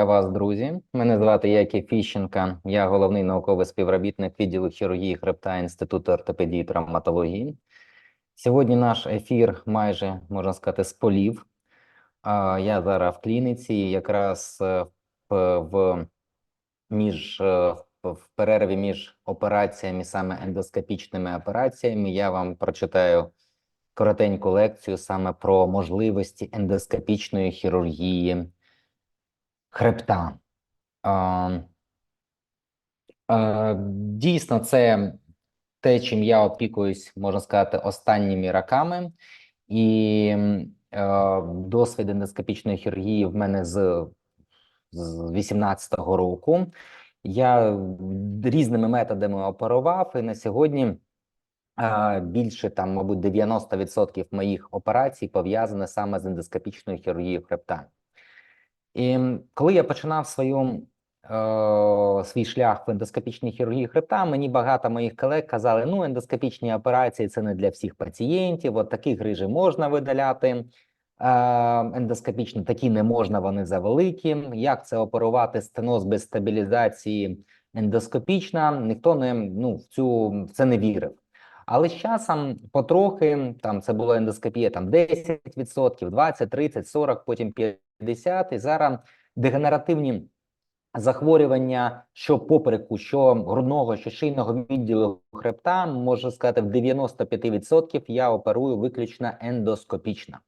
вас, друзі. Мене звати Яків Фіщенка. Я головний науковий співробітник відділу хірургії хребта Інституту ортопедії і травматології. Сьогодні наш ефір майже можна сказати з полів. Я зараз в клініці, якраз е, в, в між е, в перерві між операціями, саме ендоскопічними операціями. Я вам прочитаю коротеньку лекцію саме про можливості ендоскопічної хірургії хребта. Дійсно, це те, чим я опікуюсь, можна сказати, останніми роками, і досвід ендоскопічної хірургії в мене з, з 18-го року. Я різними методами оперував, і на сьогодні більше там, мабуть, 90% моїх операцій пов'язане саме з ендоскопічною хірургією хребта. І коли я починав свою, е, свій шлях в ендоскопічній хірургії хребта, мені багато моїх колег казали, ну, ендоскопічні операції це не для всіх пацієнтів, от такі грижі можна видаляти е, ендоскопічно, такі не можна, вони завеликі. Як це оперувати стеноз без стабілізації ендоскопічна? Ніхто не, ну, в, цю, в це не вірив. Але з часом потрохи там це була ендоскопія там 10%, 20, 30, 40, потім 50, і зараз дегенеративні захворювання, що попереку, що грудного, що шийного відділу хребта, можна сказати, в 95% я оперую виключно ендоскопічно.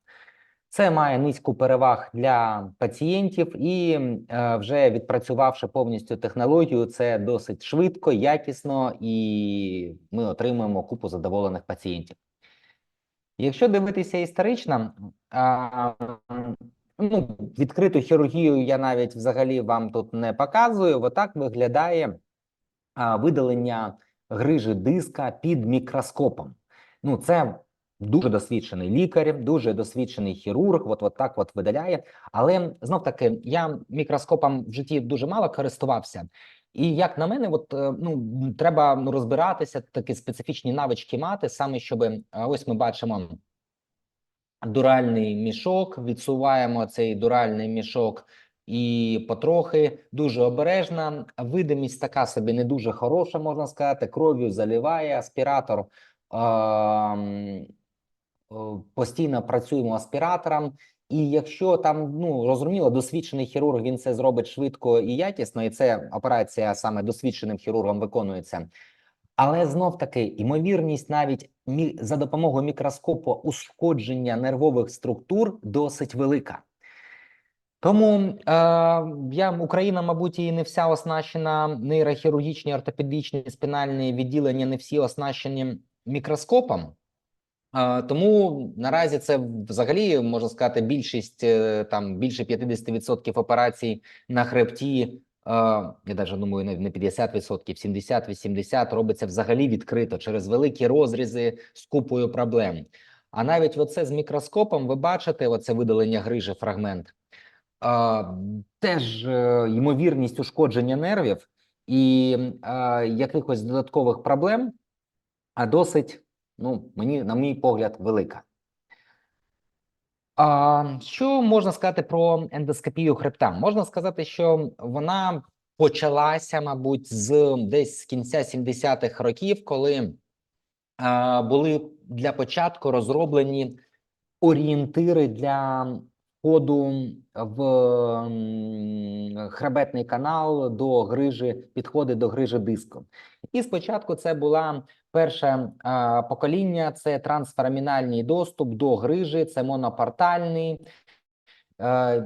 Це має низьку переваг для пацієнтів, і е, вже відпрацювавши повністю технологію, це досить швидко, якісно, і ми отримуємо купу задоволених пацієнтів. Якщо дивитися історично, ну, відкриту хірургію я навіть взагалі вам тут не показую. Отак виглядає а, видалення грижі диска під мікроскопом. Ну, це дуже досвідчений лікар, дуже досвідчений хірург. От, от так от видаляє. Але знов таки я мікроскопом в житті дуже мало користувався. І як на мене, от ну треба ну, розбиратися, такі специфічні навички мати, саме щоб ось ми бачимо дуральний мішок, відсуваємо цей дуральний мішок і потрохи дуже обережна. Видимість така собі не дуже хороша, можна сказати. Кров'ю заливає аспіратор. Постійно працюємо аспіратором, і якщо там ну розуміло, досвідчений хірург він це зробить швидко і якісно, і це операція саме досвідченим хірургом виконується. Але знов таки ймовірність навіть за допомогою мікроскопу ушкодження нервових структур досить велика. Тому е, я Україна, мабуть, і не вся оснащена нейрохірургічні, ортопедичні, спінальні відділення, не всі оснащені мікроскопом. Е, тому наразі це взагалі можна сказати більшість е, там більше 50% операцій на хребті я навіть думаю, не 50%, 70-80% робиться взагалі відкрито через великі розрізи з купою проблем. А навіть оце з мікроскопом ви бачите, оце видалення грижі фрагмент, теж е, ймовірність ушкодження нервів і якихось додаткових проблем, а досить, ну, мені, на мій погляд, велика. А, Що можна сказати про ендоскопію хребта? Можна сказати, що вона почалася, мабуть, з десь з кінця 70-х років, коли а, були для початку розроблені орієнтири для входу в хребетний канал до грижі, підходи до грижі диску. І спочатку це була перше покоління: це трансферамінальний доступ до грижі, це монопортальний.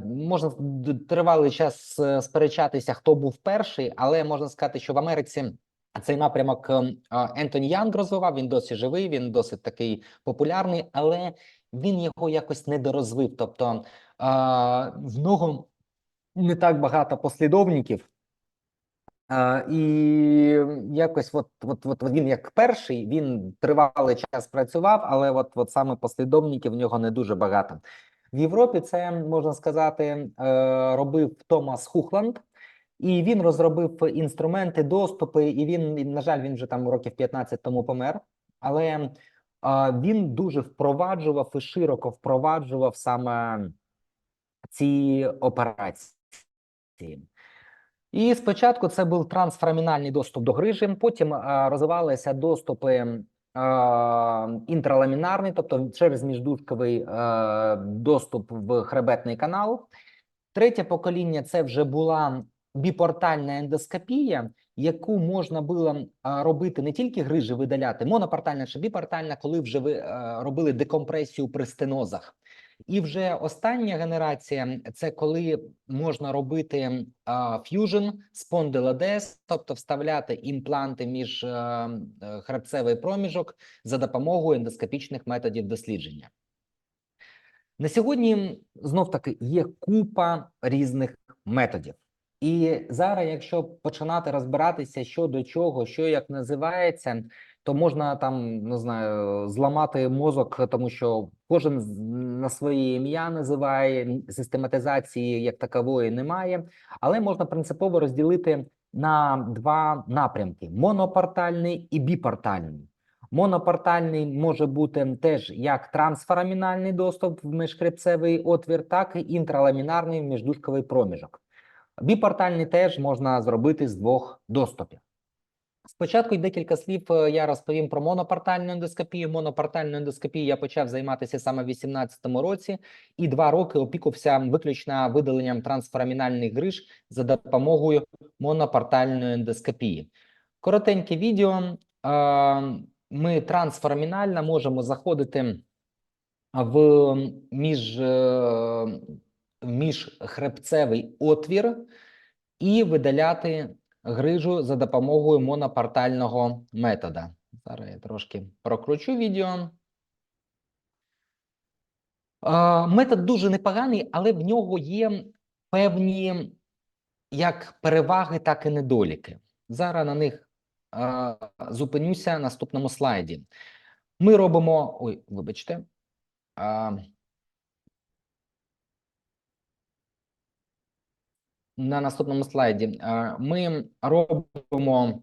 Можна тривалий час е, сперечатися, хто був перший, але можна сказати, що в Америці цей напрямок е, Ентоні Янг розвивав. Він досі живий, він досить такий популярний, але він його якось недорозвив. Тобто в нього не так багато послідовників. Uh, і якось от, от, от він як перший, він тривалий час працював, але от, от саме послідовників в нього не дуже багато. В Європі це можна сказати е, робив Томас Хухланд, і він розробив інструменти, доступи. І він, на жаль, він вже там років 15 тому помер, але він дуже впроваджував і широко впроваджував саме ці операції. І спочатку це був трансфрамінальний доступ до грижі, потім а, розвивалися доступи а, інтраламінарний, тобто через міждушковий а, доступ в хребетний канал. Третє покоління це вже була біпортальна ендоскопія, яку можна було робити не тільки грижі видаляти, монопортальна чи біпортальна, коли вже ви робили декомпресію при стенозах. І вже остання генерація це коли можна робити ф'южн спондилодез, тобто вставляти імпланти між е, е, хребцевий проміжок за допомогою ендоскопічних методів дослідження. На сьогодні знов таки є купа різних методів. І зараз, якщо починати розбиратися, що до чого, що як називається, то можна там не знаю зламати мозок, тому що кожен на своє ім'я називає систематизації як такової немає, але можна принципово розділити на два напрямки: монопортальний і біпортальний. Монопортальний може бути теж як трансфорамінальний доступ в міжхребцевий отвір, так і інтраламінарний в міждушковий проміжок. Біпортальний теж можна зробити з двох доступів. Спочатку й декілька слів е, я розповім про монопортальну ендоскопію. Монопортальну ендоскопію я почав займатися саме в 2018 році, і два роки опікувався виключно видаленням трансфорамінальних гриж за допомогою монопортальної ендоскопії. Коротеньке відео. Е, Ми трансфорамінально можемо заходити в між, е, міжхребцевий отвір і видаляти грижу за допомогою монопортального метода. Зараз я трошки прокручу відео. Метод дуже непоганий, але в нього є певні як переваги, так і недоліки. Зараз на них зупинюся на наступному слайді. Ми робимо. Ой, вибачте. На наступному слайді ми робимо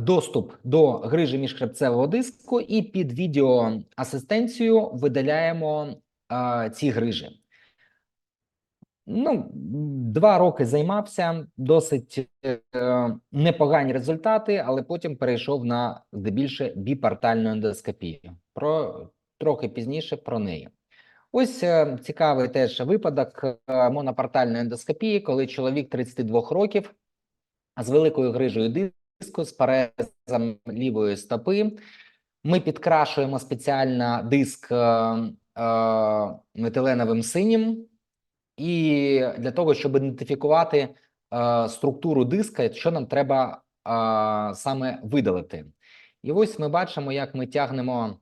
доступ до грижі міжхребцевого диску і під відеоасистенцією видаляємо ці грижі. Ну, два роки займався, досить е, непогані результати, але потім перейшов на здебільше біпортальну ендоскопію. Про трохи пізніше про неї. Ось е, цікавий теж випадок е, монопортальної ендоскопії, коли чоловік 32 років з великою грижею диску, з парезом лівої стопи. Ми підкрашуємо спеціально диск е, метиленовим синім, і для того, щоб ідентифікувати структуру диска, що нам треба саме видалити. І ось ми бачимо, як ми тягнемо.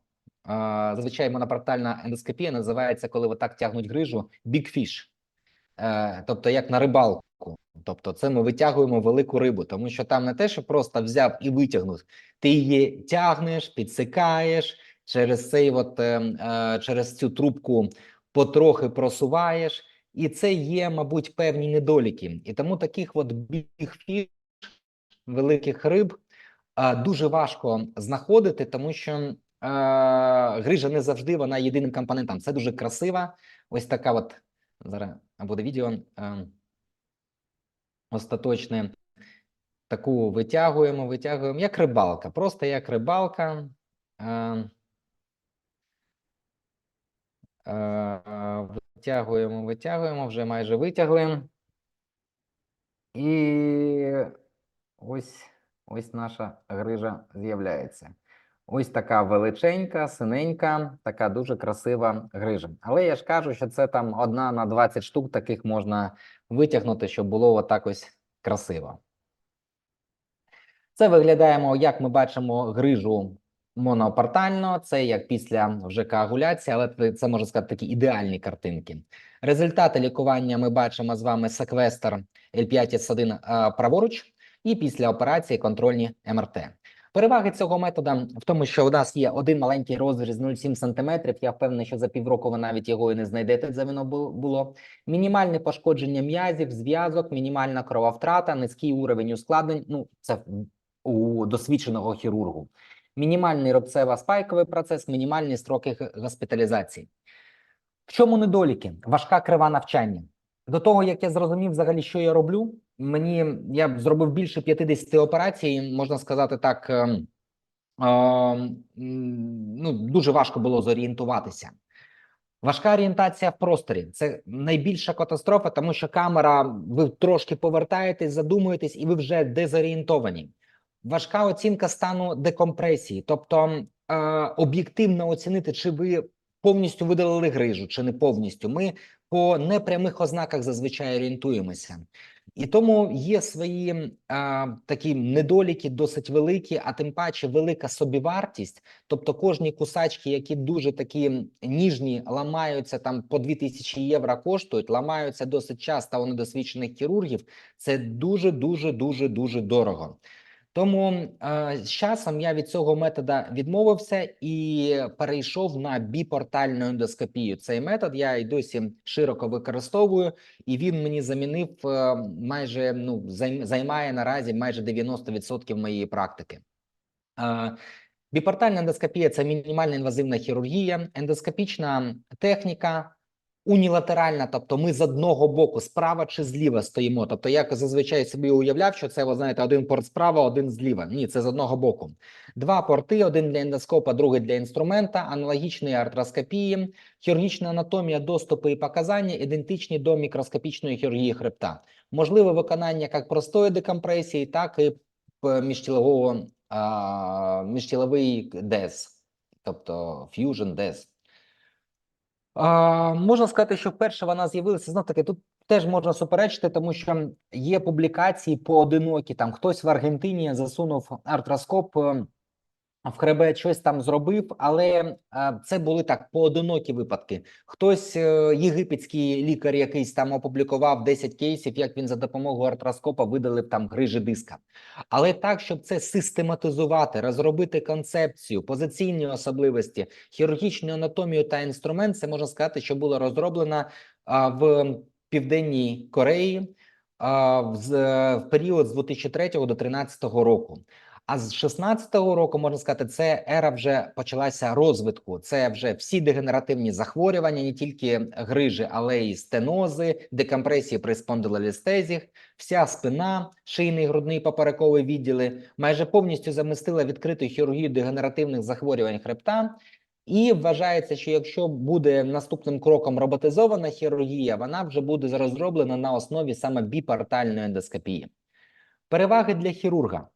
Зазвичай монопортальна ендоскопія називається, коли отак тягнуть грижу, big fish. Е, тобто як на рибалку. Тобто, це ми витягуємо велику рибу, тому що там не те, що просто взяв і витягнув, ти її тягнеш, підсикаєш через цей, от, е, е, через цю трубку потрохи просуваєш, і це є, мабуть, певні недоліки. І тому таких от big великих риб, дуже важко знаходити, тому що грижа не завжди вона єдиним компонентом. Це дуже красива. Ось така от зараз буде відео е, остаточне. Таку витягуємо, витягуємо, як рибалка, просто як рибалка. Е, е, витягуємо, витягуємо, вже майже витягли. І ось, ось наша грижа з'являється. Ось така величенька, синенька, така дуже красива грижа. Але я ж кажу, що це там одна на 20 штук таких можна витягнути, щоб було отак ось красиво. Це виглядаємо, як ми бачимо, грижу монопортально. Це як після вже коагуляції, але це- можна сказати такі ідеальні картинки. Результати лікування ми бачимо з вами секвестр L5S1 праворуч, і після операції контрольні МРТ. Переваги цього метода в тому, що у нас є один маленький розріз 0,7 см. Я впевнений, що за півроку ви навіть його і не знайдете. Це воно було. Мінімальне пошкодження м'язів, зв'язок, мінімальна крововтрата, низький уровень ускладнень. Ну, це у досвідченого хірургу. Мінімальний рубцево-спайковий процес, мінімальні строки госпіталізації. В чому недоліки? Важка крива навчання. До того, як я зрозумів взагалі, що я роблю, мені я зробив більше 50 операцій, можна сказати так. ем, ем, ну, дуже важко було зорієнтуватися. Важка орієнтація в просторі це найбільша катастрофа, тому що камера, ви трошки повертаєтесь, задумуєтесь, і ви вже дезорієнтовані. Важка оцінка стану декомпресії, тобто е, об'єктивно оцінити, чи ви повністю видалили грижу, чи не повністю. Ми по непрямих ознаках зазвичай орієнтуємося. І тому є свої а, такі недоліки досить великі, а тим паче велика собівартість. Тобто кожні кусачки, які дуже такі ніжні, ламаються там по 2000 євро коштують, ламаються досить часто у недосвідчених хірургів. Це дуже, дуже, дуже, дуже дорого. Тому е, з часом я від цього метода відмовився і перейшов на біпортальну ендоскопію. Цей метод я й досі широко використовую, і він мені замінив е, майже ну займ- займає наразі майже 90% моєї практики. Е, Біпортальна ендоскопія це мінімальна інвазивна хірургія, ендоскопічна техніка. Унілатеральна, тобто ми з одного боку, справа чи зліва стоїмо. Тобто, я зазвичай собі уявляв, що це, ви знаєте, один порт справа, один зліва. Ні, це з одного боку. Два порти: один для ендоскопа, другий для інструмента, аналогічної артроскопії, хірургічна анатомія, доступи і показання ідентичні до мікроскопічної хірургії хребта. Можливе виконання як простої декомпресії, так і п- міжтілового міжтіловий дез, тобто fusion дез. Можна сказати, що вперше вона з'явилася знов таки. Тут теж можна суперечити, тому що є публікації поодинокі. Там хтось в Аргентині засунув артроскоп е, в хребет, щось там зробив, але е, це були так поодинокі випадки. Хтось е, єгипетський лікар, якийсь там опублікував 10 кейсів, як він за допомогою артроскопа видалив там грижі диска. Але так, щоб це систематизувати, розробити концепцію, позиційні особливості, хірургічну анатомію та інструмент, це можна сказати, що було розроблено в Південній Кореї в, в період з 2003 до 2013 року. А з 16-го року можна сказати, це ера вже почалася розвитку. Це вже всі дегенеративні захворювання, не тільки грижі, але й стенози, декомпресії при спондилолістезі, вся спина, шийний, грудний, поперековий відділи майже повністю замістила відкриту хірургію дегенеративних захворювань хребта. І вважається, що якщо буде наступним кроком роботизована хірургія, вона вже буде розроблена на основі саме біпортальної ендоскопії. Переваги для хірурга.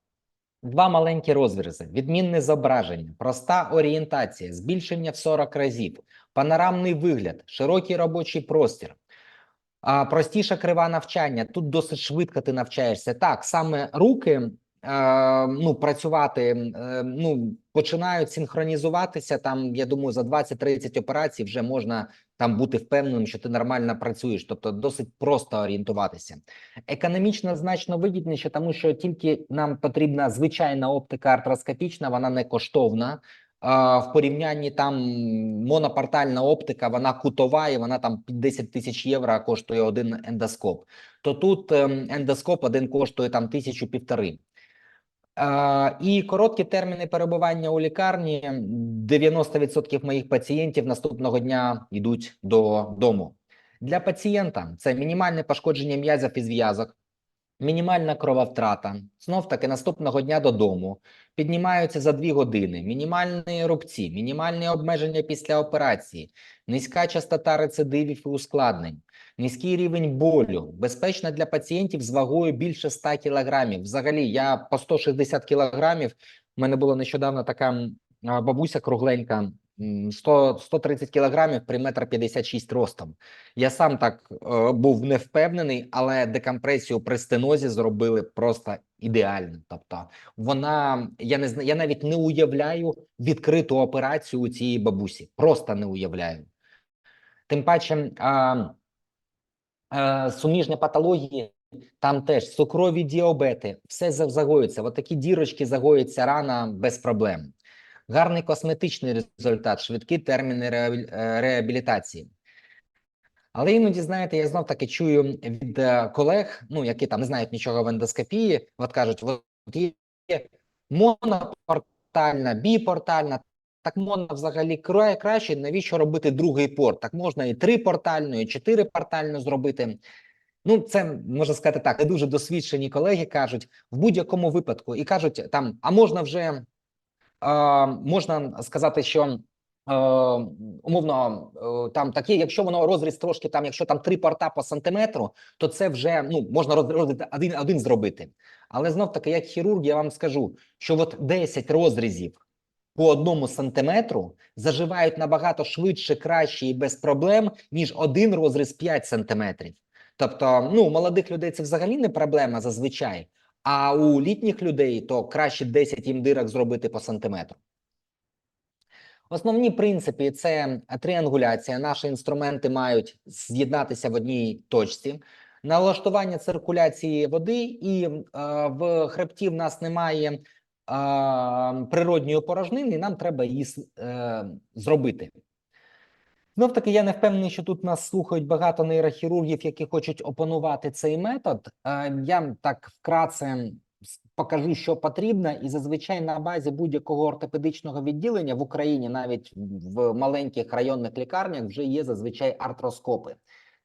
Два маленькі розрізи, відмінне зображення, проста орієнтація, збільшення в 40 разів, панорамний вигляд, широкий робочий простір, а, простіша крива навчання. Тут досить швидко ти навчаєшся. Так, саме руки ну, працювати е, ну, починають синхронізуватися. Там, я думаю, за 20-30 операцій вже можна там бути впевненим, що ти нормально працюєш, тобто досить просто орієнтуватися. Економічно значно вигідніше, тому що тільки нам потрібна звичайна оптика артроскопічна, вона не коштовна. В порівнянні там монопортальна оптика, вона кутова, і вона там під 10 тисяч євро коштує один ендоскоп. То тут ем, ендоскоп один коштує там тисячу півтори. І короткі терміни перебування у лікарні. 90% моїх пацієнтів наступного дня йдуть додому. Для пацієнта це мінімальне пошкодження м'язів і зв'язок, мінімальна крововтрата, знов таки наступного дня додому, піднімаються за 2 години, мінімальні рубці, мінімальні обмеження після операції, низька частота рецидивів і ускладнень, низький рівень болю, безпечна для пацієнтів з вагою більше 100 кілограмів. Взагалі, я по 160 кілограмів. У мене була нещодавно така бабуся кругленька, 100, 130 кілограмів при метр 56 ростом. Я сам так е, був не впевнений, але декомпресію при стенозі зробили просто ідеально. Тобто, вона я не я навіть не уявляю відкриту операцію у цієї бабусі. Просто не уявляю. Тим паче, а, суміжні патології. Там теж цукрові діабети, все за- загоюється. От такі дірочки загоюються рано без проблем. Гарний косметичний результат, швидкі терміни е, реабілітації. Але іноді, знаєте, я знов таки чую від е, колег, ну які там не знають нічого в ендоскопії, от кажуть, от є монопортальна, біпортальна, так можна взагалі кра- краще, навіщо робити другий порт? Так можна і трипортально, і чотирипортально зробити. Ну, це можна сказати так, не дуже досвідчені колеги кажуть в будь-якому випадку, і кажуть там, а можна вже е, можна сказати, що е, умовно е, там такі, якщо воно розріз трошки там, якщо там три порта по сантиметру, то це вже ну можна роз- розріз один, один зробити. Але знов таки, як хірург, я вам скажу, що от 10 розрізів по одному сантиметру заживають набагато швидше, краще і без проблем, ніж один розріз 5 сантиметрів. Тобто, ну, у молодих людей це взагалі не проблема зазвичай, а у літніх людей то краще 10 їм дирок зробити по сантиметру. Основні принципи це тріангуляція. Наші інструменти мають з'єднатися в одній точці. Налаштування циркуляції води, і е, в хребті в нас немає природньої порожнини, і нам треба її е, зробити. Знов таки, я не впевнений, що тут нас слухають багато нейрохірургів, які хочуть опанувати цей метод. Е, Я так вкратце покажу, що потрібно, і зазвичай на базі будь-якого ортопедичного відділення в Україні, навіть в маленьких районних лікарнях, вже є зазвичай артроскопи.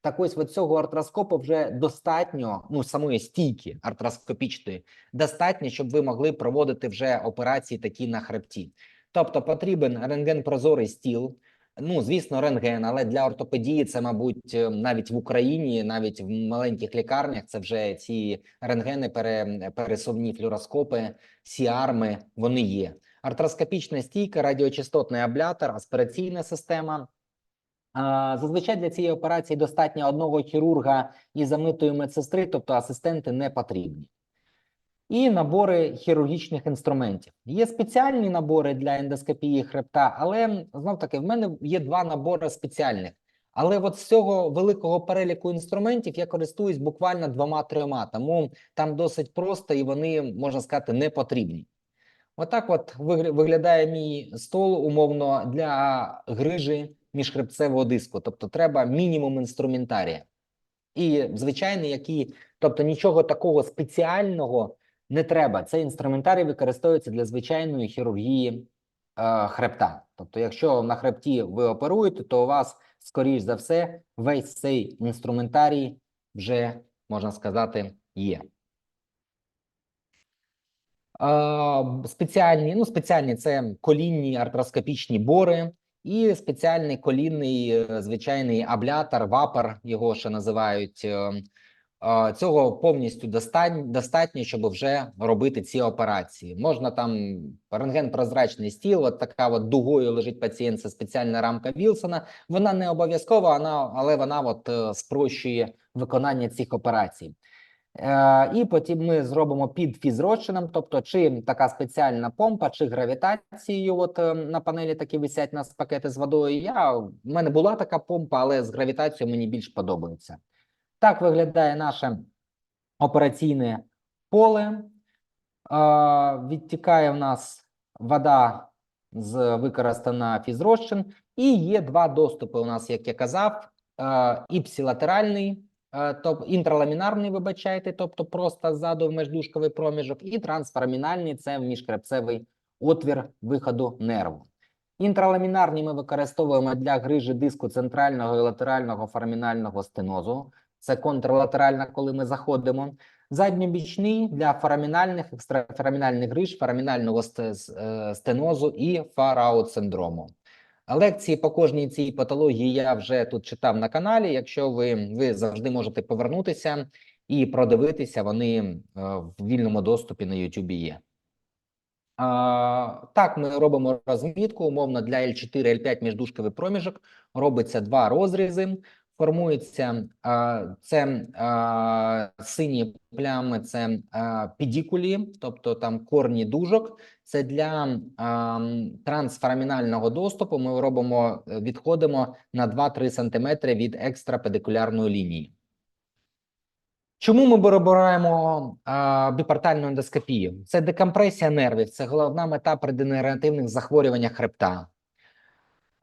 Так ось від цього артроскопу вже достатньо, ну самої стійки артроскопічної, достатньо, щоб ви могли проводити вже операції такі на хребті. Тобто потрібен рентген-прозорий стіл, Ну, звісно, рентген, але для ортопедії це, мабуть, е, навіть в Україні, навіть в маленьких лікарнях, це вже ці рентгени, пере, пересувні флюороскопи, сіарми, вони є. Артроскопічна стійка, радіочастотний аблятор, аспіраційна система. Зазвичай для цієї операції достатньо одного хірурга і замитої медсестри, тобто асистенти не потрібні і набори хірургічних інструментів. Є спеціальні набори для ендоскопії хребта, але знов таки в мене є два набори спеціальних. Але от з цього великого переліку інструментів я користуюсь буквально двома-трьома, тому там досить просто і вони, можна сказати, не потрібні. Отак от виглядає мій стол умовно для грижі міжхребцевого диску. Тобто треба мінімум інструментарія. І звичайний, який, тобто нічого такого спеціального не треба. Цей інструментарій використовується для звичайної хірургії е, хребта. Тобто, якщо на хребті ви оперуєте, то у вас, скоріш за все, весь цей інструментарій вже можна сказати є. Е, спеціальні, ну спеціальні це колінні артроскопічні бори і спеціальний колінний е, звичайний аблятор, вапор його ще називають. е, Цього повністю достатньо, щоб вже робити ці операції. Можна там рентген-прозрачний стіл, от така от дугою лежить пацієнт, це спеціальна рамка Вілсона. Вона не обов'язкова, але вона от е, спрощує виконання цих операцій. Е, і потім ми зробимо під фізрозчином, тобто чи така спеціальна помпа, чи гравітацією. От е, на панелі такі висять у нас пакети з водою. Я в мене була така помпа, але з гравітацією мені більш подобається. Так виглядає наше операційне поле. Відтікає в нас вода з використана фізрозчин, і є два доступи. У нас, як я казав, а, іпсилатеральний, а, тобто інтраламінарний, вибачайте, тобто просто ззаду в междушковий проміжок, і трансфорамінальний це міжхребцевий отвір виходу нерву. Інтраламінарні ми використовуємо для грижі диску центрального і латерального форамінального стенозу. Це контрлатеральна, коли ми заходимо. Задньобічний для форамінальних, екстрафорамінальних гриж, з- е, стенозу і фараут-синдрому. Лекції по кожній цій патології я вже тут читав на каналі. Якщо ви, ви завжди можете повернутися і продивитися, вони е, в вільному доступі на YouTube є. А, так, ми робимо розмітку. Умовно для L4, L5 міждушковий проміжок робиться два розрізи. Формується це сині плями, це а, педикулі, тобто там корні дужок. Це для м, доступу. Ми робимо е, відходимо на 2-3 см від екстрапедикулярної лінії. Чому ми обираємо а, біпортальну ендоскопію? Це декомпресія нервів, це головна мета при дегенеративних захворюваннях хребта.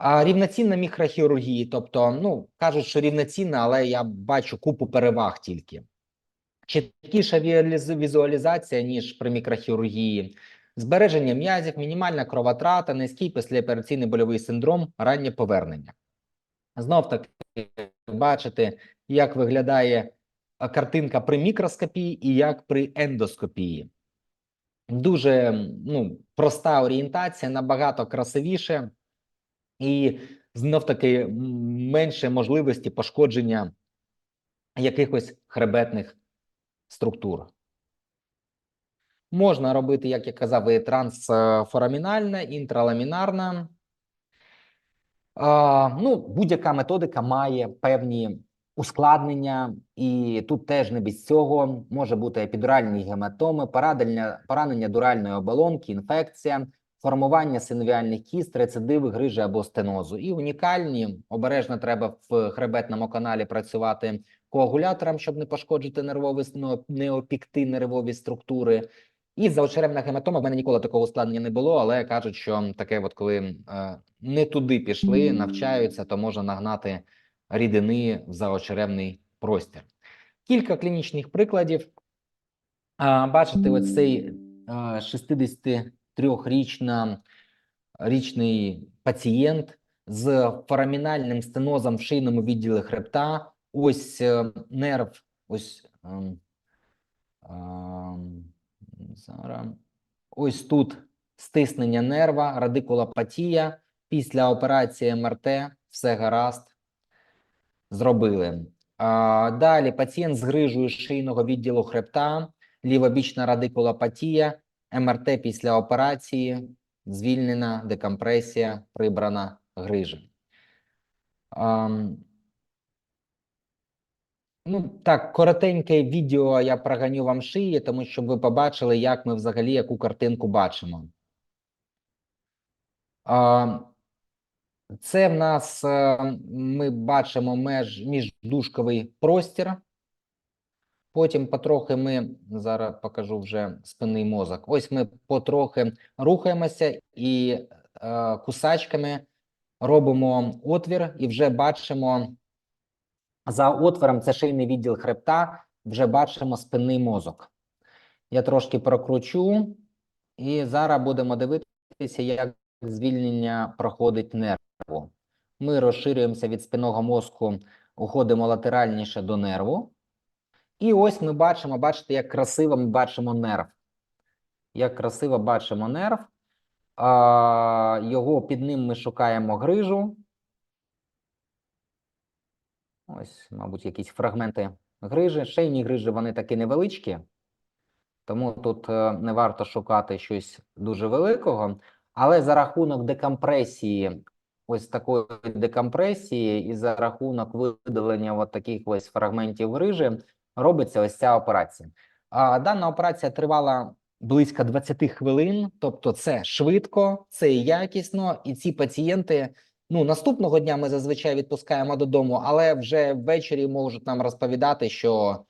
Рівноцінна мікрохірургії, тобто, ну кажуть, що рівноцінна, але я бачу купу переваг тільки. Чіткіша візуалізація, ніж при мікрохірургії. збереження м'язів, мінімальна кровотрата, низький післяопераційний больовий синдром, раннє повернення. Знов таки бачите, як виглядає картинка при мікроскопії і як при ендоскопії. Дуже ну, проста орієнтація, набагато красивіше і знов таки менше можливості пошкодження якихось хребетних структур. Можна робити, як я казав, і трансфорамінальна, інтраламінарна. А, ну, будь-яка методика має певні ускладнення, і тут теж не без цього може бути епідуральні гематоми, поранення дуральної оболонки, інфекція, формування синовіальних кіст, рецидиви, грижі або стенозу. І унікальні обережно треба в хребетному каналі працювати коагулятором, щоб не пошкоджити нервові не опікти нервові структури. І заочеревна гематома в мене ніколи такого ускладнення не було, але кажуть, що таке, от коли е, не туди пішли, навчаються, то можна нагнати рідини в заочеревний простір. Кілька клінічних прикладів. Бачите, оцей е, 60 трьохрічна річний пацієнт з форамінальним стенозом в шийному відділі хребта. Ось е, нерв, ось ем, ем, зараз. Ось тут стиснення нерва, радикулопатія. Після операції МРТ все гаразд зробили. А, Далі пацієнт з грижою шийного відділу хребта, лівобічна радикулопатія, МРТ після операції, звільнена декомпресія, прибрана грижа. Ам, Ну, так, коротеньке відео я проганю вам шиї, тому щоб ви побачили, як ми взагалі яку картинку бачимо. А, Це в нас е, ми бачимо меж міждушковий простір. Потім потрохи ми зараз покажу вже спинний мозок. Ось ми потрохи рухаємося і е, кусачками робимо отвір, і вже бачимо за отвором це шийний відділ хребта, вже бачимо спинний мозок. Я трошки прокручу, і зараз будемо дивитися, як звільнення проходить нерву. Ми розширюємося від спинного мозку, уходимо латеральніше до нерву. І ось ми бачимо, бачите, як красиво ми бачимо нерв. Як красиво бачимо нерв. А, його під ним ми шукаємо грижу. Ось, мабуть, якісь фрагменти грижі. Шейні грижі вони такі невеличкі, тому тут е, не варто шукати щось дуже великого. Але за рахунок декомпресії, ось такої декомпресії, і за рахунок видалення от таких ось фрагментів грижі, робиться ось ця операція. А дана операція тривала близько 20 хвилин, тобто це швидко, це якісно, і ці пацієнти. Ну, наступного дня ми зазвичай відпускаємо додому, але вже ввечері можуть нам розповідати, що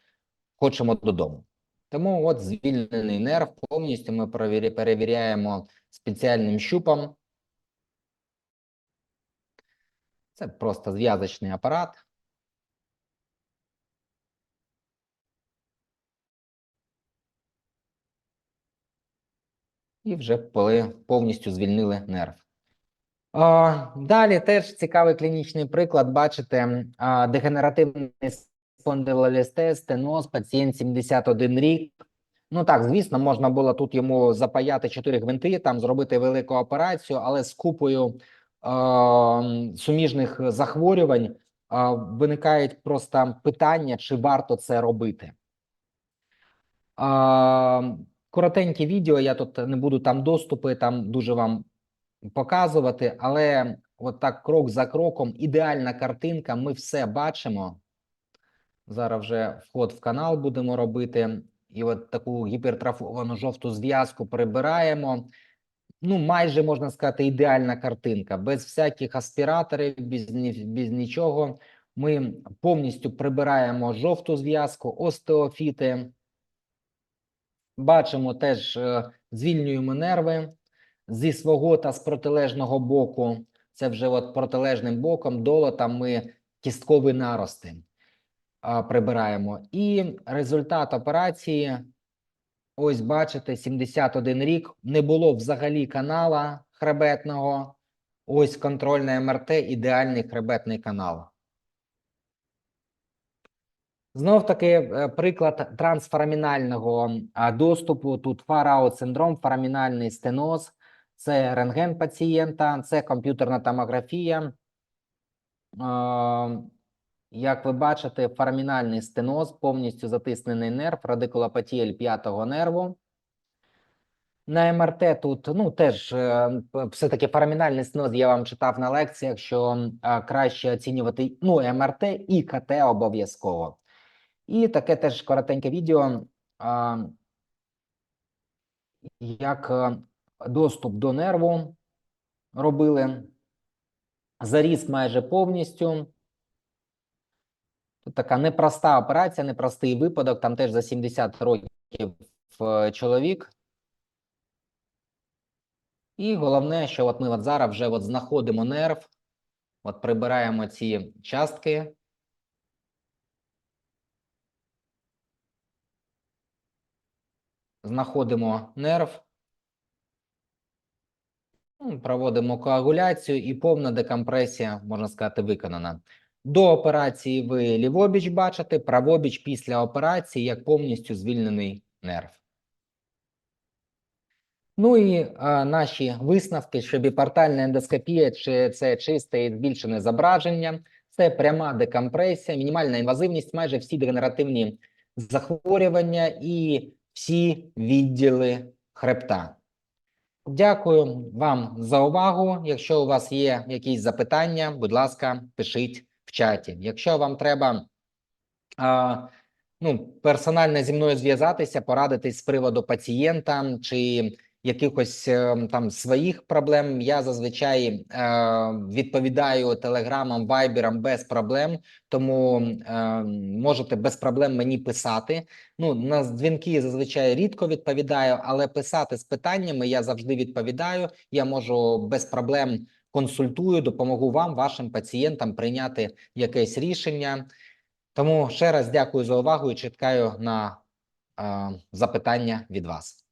хочемо додому. Тому от звільнений нерв повністю ми перевіряємо спеціальним щупом. Це просто зв'язочний апарат. І вже повністю звільнили нерв. А, Далі теж цікавий клінічний приклад. Бачите, а, дегенеративний спондилолістез, стеноз, пацієнт 71 рік. Ну так, звісно, можна було тут йому запаяти 4 гвинти, там зробити велику операцію, але з купою а, суміжних захворювань а, виникають просто питання, чи варто це робити. Коротеньке відео, я тут не буду там доступи, там дуже вам показувати, але от так крок за кроком, ідеальна картинка, ми все бачимо. Зараз вже вход в канал будемо робити. І от таку гіпертрофовану жовту зв'язку прибираємо. Ну, майже можна сказати, ідеальна картинка. Без всяких аспіраторів, без, без нічого. Ми повністю прибираємо жовту зв'язку, остеофіти. Бачимо теж, е, звільнюємо нерви зі свого та з протилежного боку. Це вже от протилежним боком долотом ми кісткові нарости прибираємо. І результат операції Ось бачите, 71 рік. Не було взагалі канала хребетного. Ось контрольне МРТ, ідеальний хребетний канал. Знов таки е, приклад трансфорамінального а, доступу. Тут фараут синдром, форамінальний стеноз, це рентген пацієнта, це комп'ютерна томографія. Як ви бачите, форамінальний стеноз, повністю затиснений нерв, радикулопатія L5 нерву. На МРТ тут ну теж е, все-таки форамінальний стеноз я вам читав на лекціях, що краще оцінювати ну, МРТ і КТ обов'язково. І таке теж коротеньке відео, як е, доступ до нерву робили. Заріз майже повністю. Тут така непроста операція, непростий випадок. Там теж за 70 років е, чоловік. І головне, що от ми от зараз вже от знаходимо нерв, от прибираємо ці частки. Знаходимо нерв, ну, проводимо коагуляцію і повна декомпресія, можна сказати, виконана. До операції ви лівобіч бачите, правобіч після операції як повністю звільнений нерв. Ну і а, наші висновки, що біпортальна ендоскопія чи це чисте і збільшене зображення, це пряма декомпресія, мінімальна інвазивність, майже всі дегенеративні захворювання і всі відділи хребта. Дякую вам за увагу. Якщо у вас є якісь запитання, будь ласка, пишіть в чаті. Якщо вам треба а, ну, персонально зі мною зв'язатися, порадитись з приводу пацієнта чи якихось е, там своїх проблем, я зазвичай е, відповідаю телеграмам, вайберам без проблем, тому е, можете без проблем мені писати. Ну, на дзвінки зазвичай рідко відповідаю, але писати з питаннями я завжди відповідаю. Я можу без проблем консультую, допомогу вам, вашим пацієнтам прийняти якесь рішення. Тому ще раз дякую за увагу і чекаю на е, запитання від вас.